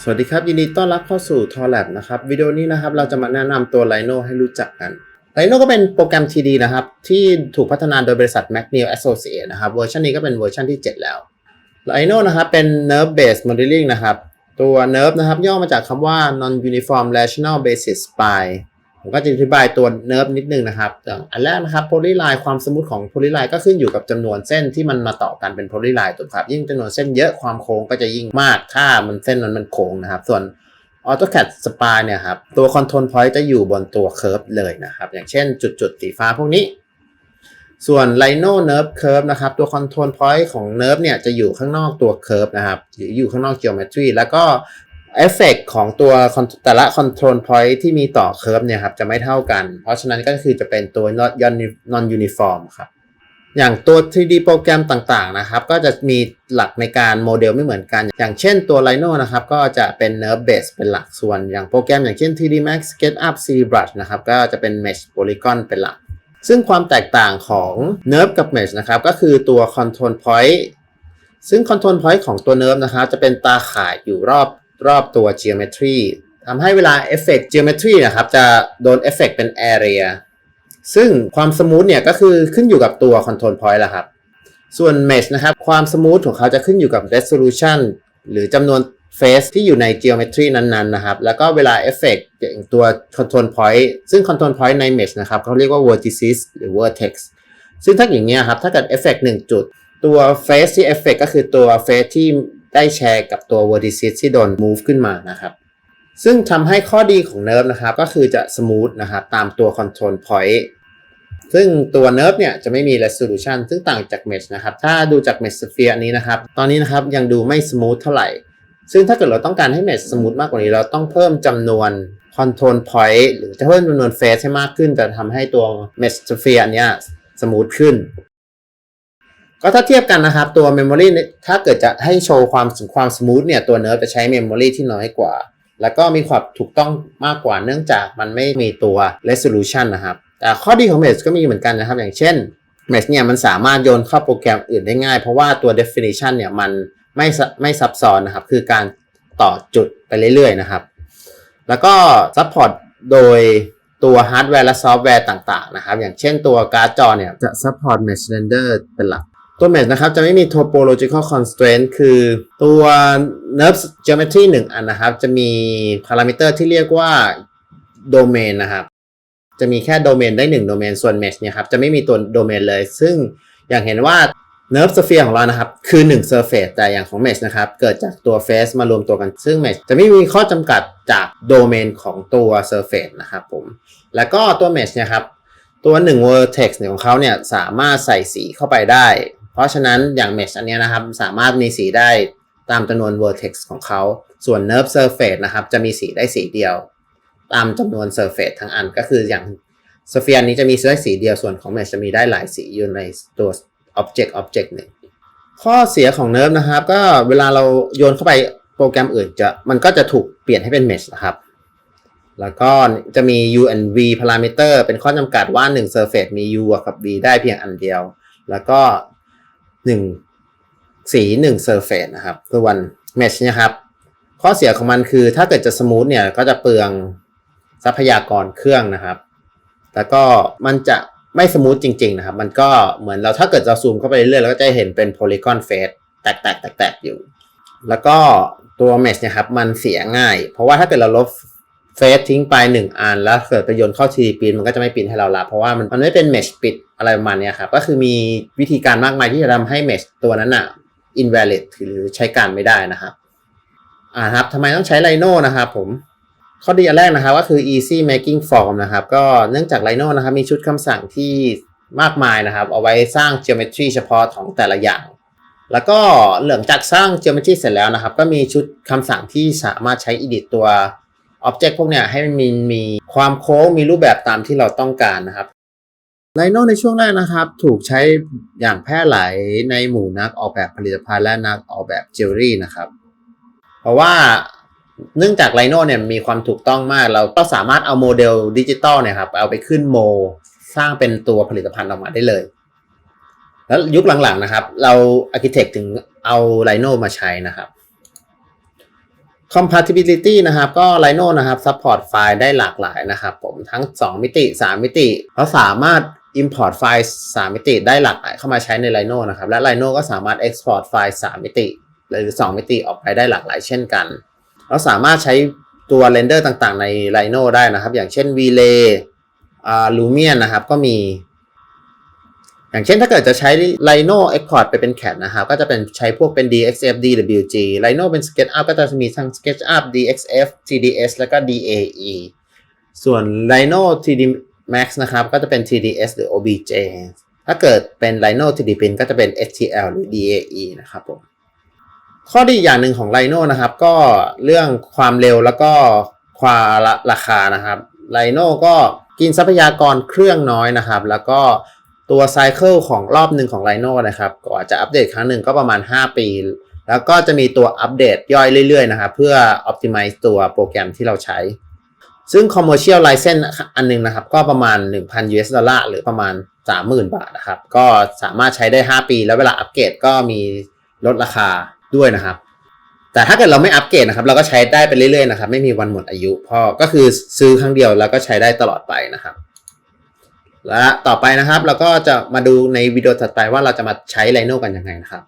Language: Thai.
สวัสดีครับ ยินดีต้อนรับเข้าสู่ t o l a b นะครับวิดีโอนี้นะครับเราจะมาแนะนำตัว Rhino ให้รู้จักกัน Rhino ก็เป็นโปรแกรม TD นะครับ ที่ถูกพัฒนาโดยบริษัท McNeil Associates นะครับเวอร์ชันนี้ก็เป็นเวอร์ชันที่ 7 แล้ว Rhino นะครับเป็น Nerve Based Modeling นะครับตัว Nerve นะครับย่อมาจากคำว่า Non Uniform Rational Basis Spine ผมก็จะอธิบายตัว Nerve นิดนึงนะครับอันแรกนะครับ Polyline ความสมูทของ Polyline ก็ขึ้นอยู่กับจำนวนเส้นที่มันมาต่อกันเป็น Polyline ถูกครับ ยิ่งจำนวนเส้นเยอะความโค้งก็จะยิ่งมากถ้ามันเส้นมันมันโค้งนะครับ ส่วน AutoCAD Spine เนี่ยครับตัว Control Point จะอยู่บนตัว Curve เลยนะครับ อย่างเช่นจุดๆสีฟ้าพวกนี้ ส่วน Rhino Nerve Curve นะครับ ตัว Control Point ของ Nerve เนี่ยจะอยู่ข้างนอกตัว Curve นะครับหรืออยู่ข้างนอก Geometry แล้วก็ เอฟเฟกของตัวแต่ละ Control Point ที่มีต่อ Curve เนี่ยครับจะไม่เท่ากัน เพราะฉะนั้นก็คือจะเป็นตัว not uni- non uniform ครับ อย่างตัว 3D โปรแกรมต่างๆนะครับ ก็จะมีหลักในการโมเดลไม่เหมือนกัน อย่างเช่นตัว Rhino นะครับ ก็จะเป็น Nerve Base เป็นหลักส่วน อย่างโปรแกรมอย่างเช่น 3D Max SketchUp ZBrush นะครับ ก็จะเป็น Mesh Polygon เป็นหลัก ซึ่งความแตกต่างของ Nerve กับ Mesh นะครับ ก็คือตัว Control Point ซึ่ง Control Point ของตัว Nerve นะครับ จะเป็นตาข่ายอยู่รอบ รอบตัว Geometry ทำให้เวลา Effect Geometry นะครับ จะโดน Effect เป็น Area ซึ่งความสมูทเนี่ยก็คือขึ้นอยู่กับตัว Control Point ละครับ ส่วน Mesh นะครับ ความสมูทของเขาจะขึ้นอยู่กับ Resolution หรือจำนวน Face ที่อยู่ใน Geometry นั้นๆ นะครับ แล้วก็เวลา Effect อย่างตัว Control Point ซึ่ง Control Point ใน Mesh นะครับเขาเรียกว่า Vertices หรือ Vertex ซึ่งถ้าอย่างเงี้ยครับ ถ้าเกิด Effect 1 จุด ตัว Face ที่ Effect ก็คือตัว Face ที่ ได้แชร์กับตัว Vertices ที่โดน move ขึ้นมานะครับซึ่งทำให้ข้อดีของ Nerve นะครับก็คือจะสมูทนะครับตามตัว Control Point ซึ่งตัว Nerve เนี่ยจะไม่มี resolution ซึ่งต่างจาก Mesh นะครับถ้าดูจาก Mesh Sphere อันนี้นะครับ ตอนนี้นะครับยังดูไม่สมูทเท่าไหร่ ซึ่งถ้าเกิดเราต้องการให้ Mesh สมูทมากกว่านี้ เราต้องเพิ่มจำนวน Control Point หรือจะเพิ่มจำนวน Face ให้มากขึ้น จะทำให้ตัว Mesh Sphere เนี้ยสมูทขึ้น ก็ถ้าเทียบกันนะครับ ตัว Memory เนี่ถ้าเกิดจะให้โชว์ความความสมูทเนี่ยตัว Nerve จะใช้ Memory ที่น้อยกว่า แล้วก็มีความถูกต้องมากกว่าเนื่องจากมันไม่มีตัว resolution นะครับ แต่ข้อดีของ Mesh ก็มีเหมือนกันนะครับ อย่างเช่น Mesh เนี่ยมันสามารถโยนเข้าโปรแกรมอื่นได้ง่าย เพราะว่าตัว definition เนี่ยมันไม่ไม่ซับซ้อนนะครับ คือการต่อจุดไปเรื่อยๆนะครับ แล้วก็ support โดยตัวฮาร์ดแวร์และซอฟต์แวร์ต่างๆนะครับ อย่างเช่นตัวการ์ดจอเนี่ยจะ support mesh render เป็นหลัก ตัว mesh นะครับจะไม่มี topological constraint คือตัว nerve geometry หนึ่งอันนะครับ จะมี parameter ที่เรียกว่า domain นะครับ จะมีแค่โดเมนได้1โดเมนส่วน mesh เนี่ยครับจะไม่มีตัวโดเมนเลย ซึ่งอย่างเห็นว่า nerve sphere ของเรานะครับ คือ1 surface แต่อย่างของ mesh นะครับ เกิดจากตัว face มารวมตัวกัน ซึ่ง mesh จะไม่มีข้อจำกัดจากโดเมนของตัว surface นะครับผม แล้วก็ตัว mesh เนี่ยครับตัว1 vertex เนี่ยของเขาเนี่ยสามารถใส่สีเข้าไปได้ เพราะฉะนั้นอย่าง mesh อันนี้นะครับสามารถมีสีได้ตามจำนวน vertex ของเขา ส่วน nerve surface นะครับจะมีสีได้สีเดียว ตามจำนวน surface ทั้งอันก็คืออย่างสเฟียร์นี้จะมีได้สีเดียวส่วนของ mesh จะมีได้หลายสีอยู่ในตัว object object หนึ่งข้อเสียของ nerve นะครับก็เวลาเราโยนเข้าไปโปรแกรมอื่นจะมันก็จะถูกเปลี่ยนให้เป็น mesh นะครับ แล้วก็จะมี u and v parameter เป็นข้อจำกัดว่า1 surface มี u กับ v ได้เพียงอันเดียว แล้วก็ 1 สี1 surface นะครับส่วน mesh เนะครับ ข้อเสียของมันคือถ้าเกิดจะสมูทเนี่ยก็จะเปลืองทรัพยากรเครื่องนะครับ แล้วก็มันจะไม่สมูทจริง ๆ นะครับ มันก็เหมือนเราถ้าเกิดเราซูมเข้าไปเรื่อยๆเราก็จะเห็นเป็นโพลีกอนเฟสแตกๆแตกๆอยู่ แล้วก็ตัวเมชเนี่ยครับมันเสียง่าย เพราะว่าถ้าเกิดเราลบเฟสทิ้งไปหนึ่งอัน แล้วเกิดไปโยนเข้าทีปีนมันก็จะไม่ปีนให้เราละเพราะว่ามันมันไม่เป็นเมชปิด อะไรประมาณนี้ครับก็คือมีวิธีการมากมายที่จะทำให้เมชตัวนั้นอะ invalid หรือใช้การไม่ได้นะครับอ่าครับทำไมต้องใช้ไลโนนะครับผมข้อดีอันแรกนะครับก็คือ easy making form นะครับก็เนื่องจากไลโนนะครับมีชุดคำสั่งที่มากมายนะครับ เอาไว้สร้าง geometry เฉพาะของแต่ละอย่าง แล้วก็หลังจากสร้าง geometry เสร็จแล้วนะครับ ก็มีชุดคำสั่งที่สามารถใช้ edit ตัว object พวกเนี้ยให้มันมีมีความโค้งมีรูปแบบตามที่เราต้องการนะครับ ไลโนในช่วงแรกนะครับ ถูกใช้อย่างแพร่หลายในหมู่นักออกแบบผลิตภัณฑ์และนักออกแบบจิวเวลรี่นะครับ เพราะว่าเนื่องจากไลโนเนี่ยมีความถูกต้องมาก เราก็สามารถเอาโมเดลดิจิตอลเนี่ยครับเอาไปขึ้นโม สร้างเป็นตัวผลิตภัณฑ์ออกมาได้เลย แล้วยุคหลังๆนะครับ เราอาร์เคเต็กถึงเอาไลโนมาใช้นะครับ compatibility นะครับ ก็ Rhino นะครับ support ไฟล์ได้หลากหลายนะครับ ผมทั้ง 2 มิติ 3 มิติ เราสามารถ import ไฟล์ 3 มิติได้หลากหลายเข้ามาใช้ใน Rhino นะครับ และ Rhino ก็สามารถ export ไฟล์ 3 มิติ หรือ 2 มิติออกไปได้หลากหลายเช่นกัน เราสามารถใช้ตัวเรนเดอร์ต่างๆใน Rhino ได้นะครับ อย่างเช่น V-Ray อ่า Lumion นะครับก็มี อย่างเช่นถ้าเกิดจะใช้ Rhino Export ไปเป็น CAD นะครับ ก็จะเป็นใช้พวกเป็น DXF DWG Rhino เป็น SketchUp ก็จะมีทั้ง SketchUp DXF TDS แล้วก็ DAE ส่วน Rhino 3D Max นะครับก็จะเป็น TDS หรือ OBJ ถ้าเกิดเป็น Rhino 3D Print ก็จะเป็น STL หรือ DAE นะครับผมข้อดีอย่างหนึ่งของ Rhino นะครับก็เรื่องความเร็วแล้วก็ความราคานะครับ Rhino ก็กินทรัพยากรเครื่องน้อยนะครับ แล้วก็ตัวไซเคิลของรอบหนึ่งของ Rhino นะครับกว่าจะอัปเดตครั้งหนึ่งก็ประมาณ 5 ปี แล้วก็จะมีตัวอัปเดตย่อยเรื่อยๆนะครับ เพื่อ optimize ตัวโปรแกรมที่เราใช้ ซึ่ง commercial license อันหนึงนะครับ ก็ประมาณ 1,000 US ดอลลาร์หรือประมาณ 30,000 บาทนะครับ ก็สามารถใช้ได้ 5 ปี แล้วเวลาอัปเกรดก็มีลดราคาด้วยนะครับ แต่ถ้าเกิดเราไม่อัปเกรดนะครับ เราก็ใช้ได้ไปเรื่อยๆนะครับ ไม่มีวันหมดอายุพราะก็คือซื้อครั้งเดียวแล้วก็ใช้ได้ตลอดไปนะครับ และต่อไปนะครับเราก็จะมาดูในวิดีโอถัดไปว่าเราจะมาใช้ Rhino กันยังไงนะครับ